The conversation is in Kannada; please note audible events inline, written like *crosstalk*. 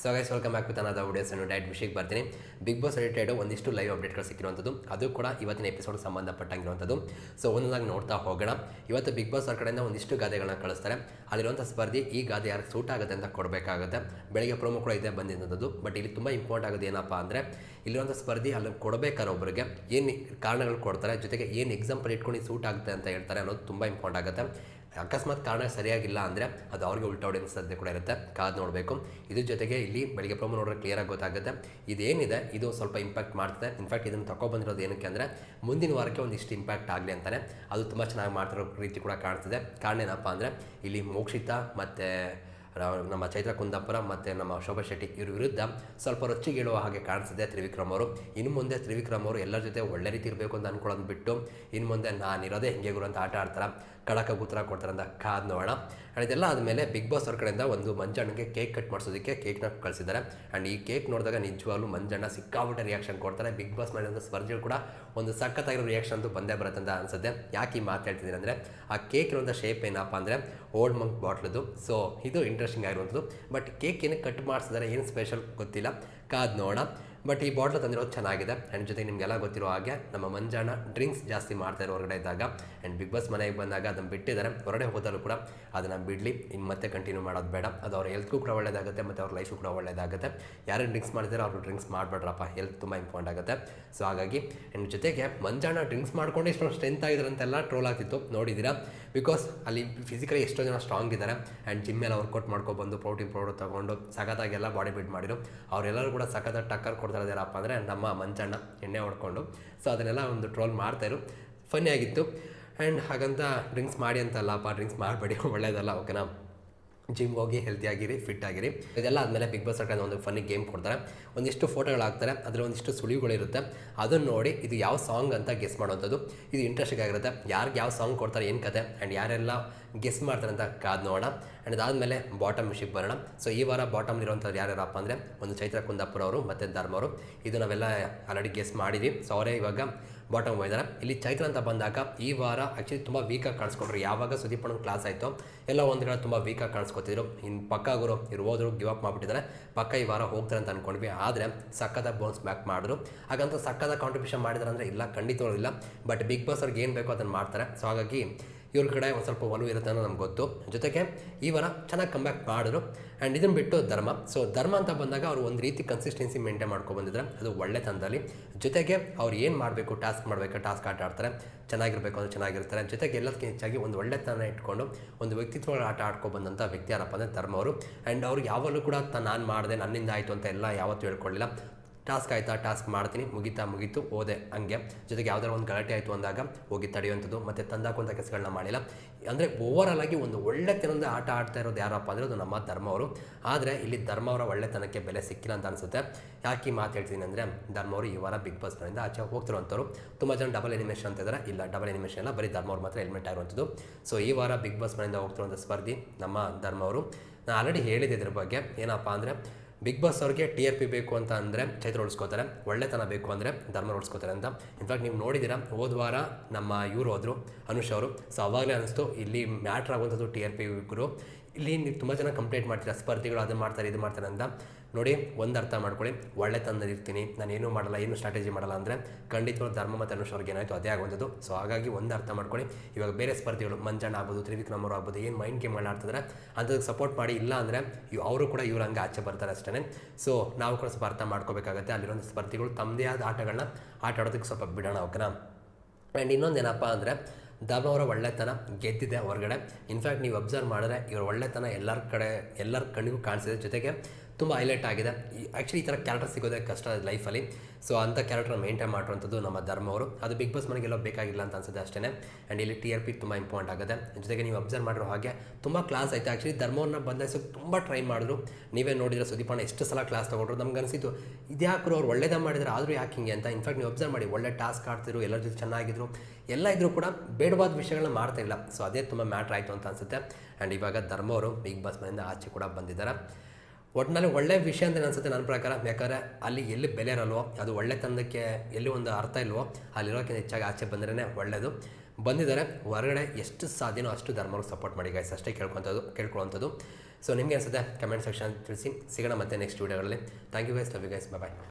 So guys welcome back with another videos diet ವಿಷಯಕ್ಕೆ ಬರ್ತೀನಿ. ಬಿಗ್ ಬಾಸ್ ರಿಲೇಟೆಡ್ ಒಂದಿಷ್ಟು ಲೈವ್ ಅಪ್ಡೇಟ್ಗಳು ಸಿಕ್ಕಿರುವಂಥದ್ದು. ಅದು ಕೂಡ ಇವತ್ತಿನ ಎಪಿಸೋಡ್ ಸಂಬಂಧಪಟ್ಟಂಗಿರುವಂಥದ್ದು. ಸೊ ಒಂದೊಂದಾಗಿ ನೋಡ್ತಾ ಹೋಗೋಣ. ಇವತ್ತು ಬಿಗ್ ಬಾಸ್ ಅವ್ರ ಕಡೆಯಿಂದ ಒಂದಿಷ್ಟು ಗಾದೆಗಳನ್ನ ಕಳಿಸ್ತಾರೆ. ಅಲ್ಲಿರುವಂಥ ಸ್ಪರ್ಧಿ ಈ ಗಾದೆ ಯಾರು ಸೂಟ್ ಆಗುತ್ತೆ ಅಂತ ಕೊಡಬೇಕಾಗುತ್ತೆ. ಬೆಳಗ್ಗೆ ಪ್ರೋಮೋ ಕೂಡ ಇದೆ ಬಂದಿರೋದು ಬಟ್ ಇಲ್ಲಿ ತುಂಬ ಇಂಪಾರ್ಟ್ ಆಗೋದು ಏನಪ್ಪ ಅಂದರೆ, ಇಲ್ಲಿರುವಂಥ ಸ್ಪರ್ಧಿ ಅಲ್ಲಿ ಕೊಡಬೇಕಾದ್ರೆ ಒಬ್ಬರಿಗೆ ಏನು ಕಾರಣಗಳು ಕೊಡ್ತಾರೆ, ಜೊತೆಗೆ ಏನು ಎಕ್ಸಾಂಪಲ್ ಇಟ್ಕೊಂಡು ಸೂಟ್ ಆಗುತ್ತೆ ಅಂತ ಹೇಳ್ತಾರೆ ಅನ್ನೋದು ತುಂಬ ಇಂಪಾರ್ಟ್ ಆಗುತ್ತೆ. ಅಕಸ್ಮಾತ್ ಕಾರಣ ಸರಿಯಾಗಿಲ್ಲ ಅಂದರೆ ಅದು ಅವ್ರಿಗೆ ಉಲ್ಟಾ ಹೊಡೆಯೋ ಸಾಧ್ಯತೆ ಕೂಡ ಇರುತ್ತೆ. ಕಾದು ನೋಡಬೇಕು. ಇದ್ರ ಜೊತೆಗೆ ಇಲ್ಲಿ ಬೆಳಿಗ್ಗೆ ಪ್ರೋಮೋ ಕ್ಲಿಯರ್ ಕ್ಲಿಯರಾಗಿ ಗೊತ್ತಾಗುತ್ತೆ. ಇದೇನಿದೆ? ಇದು ಸ್ವಲ್ಪ ಇಂಪ್ಯಾಕ್ಟ್ ಮಾಡ್ತದೆ. ಇನ್ಫ್ಯಾಕ್ಟ್ ಇದನ್ನು ತಗೊಬಂದಿರೋದು ಏನಕ್ಕೆ ಅಂದರೆ ಮುಂದಿನ ವಾರಕ್ಕೆ ಒಂದಿಷ್ಟು ಇಂಪ್ಯಾಕ್ಟ್ ಆಗಲಿ ಅಂತಾನೆ. ಅದು ತುಂಬ ಚೆನ್ನಾಗಿ ಮಾಡ್ತಿರೋ ರೀತಿ ಕೂಡ ಕಾಣ್ತಿದೆ. ಕಾರಣ ಏನಪ್ಪ ಅಂದರೆ ಇಲ್ಲಿ ಮೋಕ್ಷಿತ ಮತ್ತು ನಮ್ಮ ಚೈತ್ರ ಕುಂದಾಪುರ ಮತ್ತು ನಮ್ಮ ಶೋಭಾ ಶೆಟ್ಟಿ ಇವ್ರ ವಿರುದ್ಧ ಸ್ವಲ್ಪ ರೊಚ್ಚಿಗೇಳುವ ಹಾಗೆ ಕಾಣಿಸಿದೆ ತ್ರಿವಿಕ್ರಮ್ ಅವರು. ಇನ್ನು ಮುಂದೆ ತ್ರಿವಿಕ್ರಮ್ ಅವರು ಎಲ್ಲರ ಜೊತೆ ಒಳ್ಳೆ ರೀತಿ ಇರಬೇಕು ಅಂತ ಅಂದ್ಕೊಳ್ಳೋದು ಬಿಟ್ಟು ಇನ್ನು ಮುಂದೆ ನಾನಿರೋದೇ ಹೆಂಗೆ ಗುರು ಅಂತ ಆಟ ಆಡ್ತಾರೆ? ಕಡಕ ಉತ್ತರ ಕೊಡ್ತಾರೆ ಅಂತ ಕಾದ್ ನೋಡೋಣ. ಆ್ಯಂಡ್ ಇದೆಲ್ಲ ಆದಮೇಲೆ ಬಿಗ್ ಬಾಸ್ ಅವ್ರ ಕಡೆಯಿಂದ ಒಂದು ಮಂಜಣ್ಣಗೆ ಕೇಕ್ ಕಟ್ ಮಾಡಿಸೋದಕ್ಕೆ ಕೇಕ್ನ ಕಳಿಸಿದ್ದಾರೆ. ಆ್ಯಂಡ್ ಈ ಕೇಕ್ ನೋಡಿದಾಗ ನಿಜವಾಗ್ಲೂ ಮಂಜಣ್ಣ ಸಿಕ್ಕಾಬಿಟ್ಟೆ ರಿಯಾಕ್ಷನ್ ಕೊಡ್ತಾರೆ. ಬಿಗ್ ಬಾಸ್ ಮಾಡಿದಂಥ ಸ್ಪರ್ಧೆಗಳು ಕೂಡ ಒಂದು ಸಖತ್ತಾಗಿರೋ ರಿಯಾಕ್ಷನ್ ಅಂತೂ ಬಂದೇ ಬರುತ್ತೆ ಅಂತ ಅನ್ಸುತ್ತೆ. ಯಾಕೆ ಈ ಮಾತು ಅಂದರೆ ಆ ಕೇಕ್ ಇರುವಂಥ ಶೇಪ್ ಏನಪ್ಪ ಅಂದರೆ ಓಲ್ಡ್ ಮಂಕ್ ಬಾಟ್ಲದು ಸೊ ಇದು ಇಂಟ್ರೆಸ್ಟಿಂಗ್ ಆಗಿರುವಂಥದ್ದು. ಬಟ್ ಕೇಕ್ ಏನಕ್ಕೆ ಕಟ್ ಮಾಡಿಸಿದ್ದಾರೆ, ಏನು ಸ್ಪೆಷಲ್ ಗೊತ್ತಿಲ್ಲ. ಕಾದ್ ನೋಡೋಣ. ಬಟ್ ಈ ಬಾಟ್ಲ್ ತಂದಿರೋದು ಚೆನ್ನಾಗಿದೆ. ಆ್ಯಂಡ್ ಜೊತೆಗೆ ನಿಮಗೆಲ್ಲ ಗೊತ್ತಿರೋ ಹಾಗೆ ನಮ್ಮ ಮಂಜಾಣ ಡ್ರಿಂಕ್ಸ್ ಜಾಸ್ತಿ ಮಾಡ್ತಾ ಇರೋ ಹೊರಗಡೆ ಇದ್ದಾಗ ಆ್ಯಂಡ್ ಬಿಗ್ ಬಾಸ್ ಮನೆಗೆ ಬಂದಾಗ ಅದನ್ನು ಬಿಟ್ಟಿದ್ದಾರೆ. ಹೊರಗಡೆ ಹೋದಲ್ಲೂ ಕೂಡ ಅದನ್ನು ಬಿಡಲಿ. ಇನ್ನು ಮತ್ತೆ ಕಂಟಿನ್ಯೂ ಮಾಡೋದು ಬೇಡ. ಅದು ಅವ್ರ ಹೆಲ್ತ್ಗೂ ಕೂಡ ಒಳ್ಳೆಯದಾಗುತ್ತೆ ಮತ್ತು ಅವ್ರ ಲೈಫು ಕೂಡ ಒಳ್ಳೆಯದಾಗುತ್ತೆ ಯಾರು ಡ್ರಿಂಕ್ಸ್ ಮಾಡಿದಾರೆ ಅವರು ಡ್ರಿಂಕ್ಸ್ ಮಾಡಬೇಡ್ರಪ್ಪ. ಹೆಲ್ತ್ ತುಂಬ ಇಂಪಾರ್ಟೆಂಟ್ ಆಗುತ್ತೆ. ಸೊ ಹಾಗಾಗಿ ಆ್ಯಂಡ್ ಜೊತೆಗೆ ಮಂಜಾಣ ಡ್ರಿಂಕ್ಸ್ ಮಾಡ್ಕೊಂಡು ಇಷ್ಟೊಂದು ಸ್ಟ್ರೆಂತ್ ಆಗಿದ್ರಂತೆಲ್ಲ ಟ್ರೋಲ್ ಆಗ್ತಿತ್ತು. ನೋಡಿದ್ದೀರಾ? ಬಿಕಾಸ್ ಅಲ್ಲಿ ಫಿಸಿಕಲಿ ಎಷ್ಟೋ ಜನ ಸ್ಟ್ರಾಂಗ್ ಇದ್ದಾರೆ. ಆ್ಯಂಡ್ ಜಿಮ್ ಮೇಲೆ ವರ್ಕೌಟ್ ಮಾಡ್ಕೊಬಂದು ಪ್ರೋಟೀನ್ ಪೌಡರ್ ತೊಗೊಂಡು ಸಖತ್ತಾಗೆಲ್ಲ ಬಾಡಿ ಬಿಲ್ಡ್ ಮಾಡಿರು ಅವರೆಲ್ಲರೂ ಕೂಡ ಸಖತ್ತಾಗಿ ಟಕ್ಕರ್ ಕೊಡ್ತಾ ಯಾರಪ್ಪ ಅಂದರೆ ನಮ್ಮ ಮಂಚಣ್ಣ, ಎಣ್ಣೆ ಹೊಡ್ಕೊಂಡು. ಸೊ ಅದನ್ನೆಲ್ಲ ಒಂದು ಟ್ರೋಲ್ ಮಾಡ್ತಾಯಿರು ಫನ್ನಿ ಆಗಿತ್ತು. ಆ್ಯಂಡ್ ಹಾಗಂತ ಡ್ರಿಂಕ್ಸ್ ಮಾಡಿ ಅಂತಲ್ಲಪ್ಪ ಡ್ರಿಂಕ್ಸ್ ಮಾಡಬೇಡಿ *laughs* ಒಳ್ಳೆಯದಲ್ಲ ಓಕೆನಾ ಜಿಮ್ ಹೋಗಿ ಹೆಲ್ತಿ ಆಗಿರಿ ಫಿಟ್ ಆಗಿರಿ. ಇದೆಲ್ಲ ಆದಮೇಲೆ ಬಿಗ್ ಬಾಸ್ ಸರ್ಕಾರ ಒಂದು ಫನ್ನಿ ಗೇಮ್ ಕೊಡ್ತಾರೆ. ಒಂದಿಷ್ಟು ಫೋಟೋಗಳು ಹಾಕ್ತಾರೆ, ಅದರಲ್ಲಿ ಒಂದಿಷ್ಟು ಸುಳಿವುಗಳಿರುತ್ತೆ ಅದನ್ನು ನೋಡಿ ಇದು ಯಾವ ಸಾಂಗ್ ಅಂತ ಗೆಸ್ ಮಾಡುವಂಥದ್ದು. ಇದು ಇಂಟ್ರೆಸ್ಟಿಂಗ್ ಆಗಿರುತ್ತೆ. ಯಾರಿಗೆ ಯಾವ ಸಾಂಗ್ ಕೊಡ್ತಾರೆ, ಏನು ಕತೆ ಆ್ಯಂಡ್ ಯಾರೆಲ್ಲ ಗೆಸ್ ಮಾಡ್ತಾರೆ ಅಂತ ಕಾದು ನೋಡೋಣ. ಆ್ಯಂಡ್ ಅದಾದಮೇಲೆ ಬಾಟಮ್ ವಿಷಯಕ್ಕೆ ಬರೋಣ. ಸೊ ಈ ವಾರ ಬಾಟಮ್ ಇರುವಂಥವ್ರು ಯಾರ್ಯಾರಪ್ಪ ಅಂದರೆ, ಒಂದು ಚೈತ್ರ ಕುಂದಾಪುರ ಅವರು ಮತ್ತು ಧರ್ಮ ಅವರು ಇದು ನಾವೆಲ್ಲ ಆಲ್ರೆಡಿ ಗೆಸ್ ಮಾಡಿದ್ವಿ. ಸೊ ಅವರೇ ಇವಾಗ ಬಾಟಮ್ ಇದ್ದಾರೆ ಇಲ್ಲಿ ಚೈತ್ರ ಅಂತ ಬಂದಾಗ ಈ ವಾರ ಆ್ಯಕ್ಚುಲಿ ತುಂಬ ವೀಕಾಗಿ ಕಾಣಿಸ್ಕೊಂಡ್ರು. ಯಾವಾಗ ಸುದೀಪ್ ಅಣ್ಣನ ಕ್ಲಾಸ್ ಆಯಿತು, ಎಲ್ಲ ಒಂದು ಕಡೆ ತುಂಬ ವೀಕಾಗಿ ಕಾಣಿಸ್ಕೊತಿದ್ರು. ಇನ್ನು ಪಕ್ಕ ಗುರು ಇವ್ರು ಗಿವ್ ಅಪ್ ಮಾಡಿಬಿಟ್ಟಿದ್ದಾರೆ ಪಕ್ಕ ಈ ವಾರ ಹೋಗ್ತಾರೆ ಅಂತ ಅಂದ್ಕೊಂಡ್ವಿ ಆದರೆ ಸಕ್ಕದ ಬೌನ್ಸ್ ಬ್ಯಾಕ್ ಮಾಡಿದ್ರು. ಹಾಗಂತ ಸಕ್ಕದ ಕಾಂಟ್ರಿಬ್ಯೂಷನ್ ಮಾಡಿದಾರೆ ಅಂದರೆ ಇಲ್ಲ ಖಂಡಿತವೂ ಇಲ್ಲ. ಬಟ್ ಬಿಗ್ ಬಾಸ್ ಅವ್ರಿಗೆ ಏನು ಬೇಕೋ ಅದನ್ನು ಮಾಡ್ತಾರೆ. ಸೊ ಹಾಗಾಗಿ ಇವ್ರ ಕಡೆ ಒಂದು ಸ್ವಲ್ಪ ಒಲವು ಇರುತ್ತೆ ಅನ್ನೋ ನಮ್ಗೆ ಗೊತ್ತು. ಜೊತೆಗೆ ಈ ವಾರ ಚೆನ್ನಾಗಿ ಕಮ್ಬ್ಯಾಕ್ ಮಾಡಿದ್ರು. ಆ್ಯಂಡ್ ಇದನ್ನು ಬಿಟ್ಟು ಧರ್ಮ. ಸೊ ಧರ್ಮ ಅಂತ ಬಂದಾಗ ಅವರು ಒಂದು ರೀತಿ ಕನ್ಸಿಸ್ಟೆನ್ಸಿ ಮೇಂಟೈನ್ ಬಂದಿದ್ದಾರೆ ಅದು ಒಳ್ಳೆ ತಂದಲ್ಲಿ. ಜೊತೆಗೆ ಅವ್ರು ಏನು ಮಾಡಬೇಕು ಟಾಸ್ಕ್ ಮಾಡಬೇಕು ಟಾಸ್ಕ್ ಆಟ ಆಡ್ತಾರೆ. ಚೆನ್ನಾಗಿರಬೇಕು ಅಂದರೆ ಚೆನ್ನಾಗಿರ್ತಾರೆ. ಜೊತೆಗೆ ಎಲ್ಲದಕ್ಕಿಂತ ಹೆಚ್ಚಾಗಿ ಒಂದು ಒಳ್ಳೆತನ ಇಟ್ಕೊಂಡು ಒಂದು ವ್ಯಕ್ತಿತ್ವ ಆಟ ಆಡ್ಕೊಬಂದಂಥ ವ್ಯಕ್ತಿ ಯಾರಪ್ಪ ಅಂದರೆ ಧರ್ಮ ಅವರು. ಆ್ಯಂಡ್ ಅವ್ರು ಯಾವಾಗಲೂ ಕೂಡ ನಾನು ಮಾಡಿದೆ, ನನ್ನಿಂದ ಆಯಿತು ಅಂತ ಎಲ್ಲ ಯಾವತ್ತೂ ಹೇಳ್ಕೊಳ್ಳಿಲ್ಲ. ಟಾಸ್ಕ್ ಆಯಿತಾ? ಟಾಸ್ಕ್ ಮಾಡ್ತೀನಿ. ಮುಗಿತಾ? ಮುಗೀತು. ಓದೆ. ಹಂಗೆ. ಜೊತೆಗೆ ಯಾವ್ದಾದ್ರು ಒಂದು ಗಲಾಟೆ ಆಯಿತು ಅಂದಾಗ ಹೋಗಿ ತಡೆಯುವಂಥದ್ದು ಮತ್ತು ತಂದಾಕುವಂಥ ಕೆಲಸಗಳನ್ನ ಮಾಡಿಲ್ಲ. ಅಂದರೆ ಓವರಾಲ್ ಆಗಿ ಒಂದು ಒಳ್ಳೆತನದ ಆಟ ಆಡ್ತಾ ಇರೋದು ಯಾರಪ್ಪ ಅಂದರೆ ಅದು ನಮ್ಮ ಧರ್ಮ ಅವರು. ಆದರೆ ಇಲ್ಲಿ ಧರ್ಮ ಅವರ ಒಳ್ಳೆತನಕ್ಕೆ ಬೆಲೆ ಸಿಕ್ಕಿಲ್ಲ ಅಂತ ಅನಿಸುತ್ತೆ. ಯಾಕೆ ಮಾತು ಹೇಳ್ತೀನಿ ಅಂದರೆ ಧರ್ಮ ಅವರು ಈ ವಾರ ಬಿಗ್ ಬಾಸ್ ಆಚೆ ಹೋಗ್ತಿರುವಂಥವ್ರು. ತುಂಬ ಜನ ಡಬಲ್ ಎನಿಮೇಷನ್ ಅಂತ ಇದ್ದಾರೆ ಇಲ್ಲ ಡಬಲ್ ಎನಿಮೇಷನ್ ಎಲ್ಲ ಬರೀ ಧರ್ಮ ಅವ್ರು ಮಾತ್ರ ಹೆಲ್ಮೆಟ್ ಆಗಿರುವಂಥದ್ದು ಸೊ ಈ ವಾರ ಬಿಗ್ ಬಾಸ್ ಹೋಗ್ತಿರುವಂಥ ಸ್ಪರ್ಧಿ ನಮ್ಮ ಧರ್ಮ ಅವರು. ನಾನು ಆಲ್ರೆಡಿ ಹೇಳಿದ್ದೆ ಇದ್ರ ಬಗ್ಗೆ. ಏನಪ್ಪ ಅಂದರೆ ಬಿಗ್ ಬಾಸ್ ಅವ್ರಿಗೆ ಟಿ ಆರ್ ಪಿ ಬೇಕು ಅಂತ ಅಂದರೆ ಚೈತ್ರ ಉಳಿಸ್ಕೋತಾರೆ ಒಳ್ಳೆತನ ಬೇಕು ಅಂದರೆ ಧರ್ಮ ಉಳಿಸ್ಕೋತಾರೆ ಅಂತ. ಇನ್ಫ್ಯಾಕ್ಟ್ ನೀವು ನೋಡಿದ್ದೀರಾ, ಹೋದ ವಾರ ನಮ್ಮ ಇವರು ಹೋದರು, ಅನುಷ್ ಅವರು. ಸೊ ಅವಾಗಲೇ ಅನಿಸ್ತು, ಇಲ್ಲಿ ಮ್ಯಾಟ್ರ್ ಆಗುವಂಥದ್ದು ಟಿ ಆರ್ ಪಿ ಇಲ್ಲಿ ನೀವು ತುಂಬ ಜನ ಕಂಪ್ಲೇಂಟ್ ಮಾಡ್ತೀರಾ, ಸ್ಪರ್ಧಿಗಳು ಅದನ್ನು ಮಾಡ್ತಾರೆ, ಇದು ಮಾಡ್ತಾರೆ ಅಂತ. ನೋಡಿ, ಒಂದು ಅರ್ಥ ಮಾಡ್ಕೊಳ್ಳಿ. ಒಳ್ಳೆತನದಲ್ಲಿ ಇರ್ತೀನಿ, ನಾನು ಏನೂ ಮಾಡಲ್ಲ, ಏನು ಸ್ಟ್ರಾಟಜಿ ಮಾಡಲ್ಲ ಅಂದರೆ ಖಂಡಿತವಾಗ್ಲೂ ಧರ್ಮ ಮತ್ತು ಅನುಷ್ ಅವ್ರಿಗೆ ಏನಾಯಿತು ಅದೇ ಆಗುವಂಥದ್ದು ಸೊ ಹಾಗಾಗಿ ಒಂದು ಅರ್ಥ ಮಾಡ್ಕೊಳ್ಳಿ. ಇವಾಗ ಬೇರೆ ಸ್ಪರ್ಧಿಗಳು, ಮಂಜಣ್ಣ ಆಗ್ಬೋದು, ತ್ರಿವಿಕ್ರಮ್ ಅವರು ಆಗ್ಬೋದು, ಏನು ಮೈಂಡ್ ಗೇಮ್ ಆಡ್ತಾರೆ ಅದ್ರದ್ದು ಸಪೋರ್ಟ್ ಮಾಡಿ, ಇಲ್ಲ ಅಂದರೆ ಅವರು ಕೂಡ ಇವ್ರು ಹಂಗೆ ಆಚೆ ಬರ್ತಾರೆ ಅಷ್ಟೇ ಸೊ ನಾವು ಕೂಡ ಸ್ವಲ್ಪ ಅರ್ಥ ಮಾಡ್ಕೋಬೇಕಾಗತ್ತೆ. ಅಲ್ಲಿರೋ ಸ್ಪರ್ಧಿಗಳು ತಮ್ಮದೇ ಆದ ಆಟಗಳನ್ನ ಆಟ ಆಡೋದಕ್ಕೆ ಸ್ವಲ್ಪ ಬಿಡೋಣ, ಓಕೆನಾ? ಆ್ಯಂಡ್ ಇನ್ನೊಂದು ಏನಪ್ಪ ಅಂದರೆ, ಧರ್ಮ ಅವರ ಒಳ್ಳೆತನ ಗೆದ್ದಿದೆ ಹೊರಗಡೆ. ಇನ್ಫ್ಯಾಕ್ಟ್ ನೀವು ಅಬ್ಸರ್ವ್ ಮಾಡಿದ್ರೆ ಇವರ ಒಳ್ಳೆತನ ಎಲ್ಲರ ಕಡೆ, ಎಲ್ಲರ ಕಣ್ಣಿಗೂ ಕಾಣಿಸಿದೆ. ಜೊತೆಗೆ ತುಂಬ ಹೈಲೈಟ್ ಆಗಿದೆ. ಆ್ಯಕ್ಚುಲಿ ಈ ಥರ ಕ್ಯಾರೆಕ್ಟರ್ ಸಿಗೋದೇ ಕಷ್ಟ ಲೈಫಲ್ಲಿ ಸೊ ಅಂಥ ಕ್ಯಾರೆಕ್ಟರ್ ಮೇಂಟೈನ್ ಮಾಡುವಂಥದ್ದು ನಮ್ಮ ಧರ್ಮ ಅವರು. ಅದು ಬಿಗ್ ಬಾಸ್ ಮನೆಗೆಲ್ಲೋ ಬೇಕಾಗಿಲ್ಲ ಅಂತ ಅನ್ಸುತ್ತೆ ಅಷ್ಟೇ ಆ್ಯಂಡ್ ಇಲ್ಲಿ ಟಿ ಆರ್ ಪಿ ತುಂಬ ಇಂಪಾರ್ಟೆಂಟ್ ಆಗುತ್ತೆ. ಜೊತೆಗೆ ನೀವು ಅಬ್ಸರ್ವ್ ಮಾಡಿರೋ ಹಾಗೆ ತುಂಬ ಕ್ಲಾಸ್ ಆಯಿತು ಆ್ಯಕ್ಚುಲಿ ಧರ್ಮವನ್ನು ಬಂದಾಯಿಸೋಕೆ ತುಂಬ ಟ್ರೈ ಮಾಡಿದ್ರು. ನೀವೇ ನೋಡಿದ್ರೆ ಸುದೀಪಣ್ಣ ಎಷ್ಟು ಸಲ ಕ್ಲಾಸ್ ತೊಗೊಂಡ್ರು ನಮ್ಗೆ ಅನಿಸಿತು ಇದ್ಯಾಕ್ರು ಅವ್ರು ಒಳ್ಳೇದೇ ಮಾಡಿದ್ರೆ, ಆದರೂ ಯಾಕೆ ಹಿಂಗೆ ಅಂತ. ಇನ್ಫ್ಯಾಕ್ಟ್ ನೀವು ಅಬ್ಸರ್ವ್ ಮಾಡಿ, ಒಳ್ಳೆ ಟಾಸ್ಕ್ ಆಡ್ತಿದ್ರು, ಎಲ್ಲರ ಜೊತೆ ಚೆನ್ನಾಗಿದ್ರು. ಎಲ್ಲ ಇದ್ರೂ ಕೂಡ ಬೇಡವಾದ ವಿಷಯಗಳನ್ನ ಮಾಡ್ತಾ ಇಲ್ಲ. ಸೊ ಅದೇ ತುಂಬ ಮ್ಯಾಟ್ರ್ ಆಯಿತು ಅಂತ ಅನಿಸುತ್ತೆ. ಆ್ಯಂಡ್ ಇವಾಗ ಧರ್ಮ ಅವರು ಬಿಗ್ ಬಾಸ್ ಮನೆಯಿಂದ ಆಚೆ ಕೂಡ ಬಂದಿದ್ದಾರೆ. ಒಟ್ಟಿನಲ್ಲಿ ಒಳ್ಳೆ ವಿಷಯ ಅಂತ ಅನ್ಸುತ್ತೆ ನನ್ನ ಪ್ರಕಾರ. ಯಾಕಂದರೆ ಅಲ್ಲಿ ಎಲ್ಲಿ ಬೆಲೆ ಇರಲ್ವೋ, ಅದು ಒಳ್ಳೆತನಕ್ಕೆ ಎಲ್ಲಿ ಒಂದು ಅರ್ಥ ಇಲ್ವೋ ಅಲ್ಲಿರೋಕ್ಕಿಂತ ಹೆಚ್ಚಾಗಿ ಆಚೆ ಬಂದ್ರೇ ಒಳ್ಳೆಯದು ಬಂದಿದ್ದಾರೆ, ಹೊರಗಡೆ ಎಷ್ಟು ಸಾಧ್ಯನೋ ಅಷ್ಟು ಧರ್ಮವ್ರಿಗೆ ಸಪೋರ್ಟ್ ಮಾಡಿ ಗೈಸ್ ಅಷ್ಟೇ ಕೇಳ್ಕೊತದ್ದು, ಕೇಳ್ಕೊಳ್ಳುವಂಥದ್ದು. ಸೊ ನಿಮಗೆ ಅನಿಸುತ್ತೆ ಕಮೆಂಟ್ ಸೆಕ್ಷನ್ ತಿಳಿಸಿ. ಸಿಗೋಣ ಮತ್ತೆ next ವೀಡಿಯೋಗಳಲ್ಲಿ thank you guys love you guys bye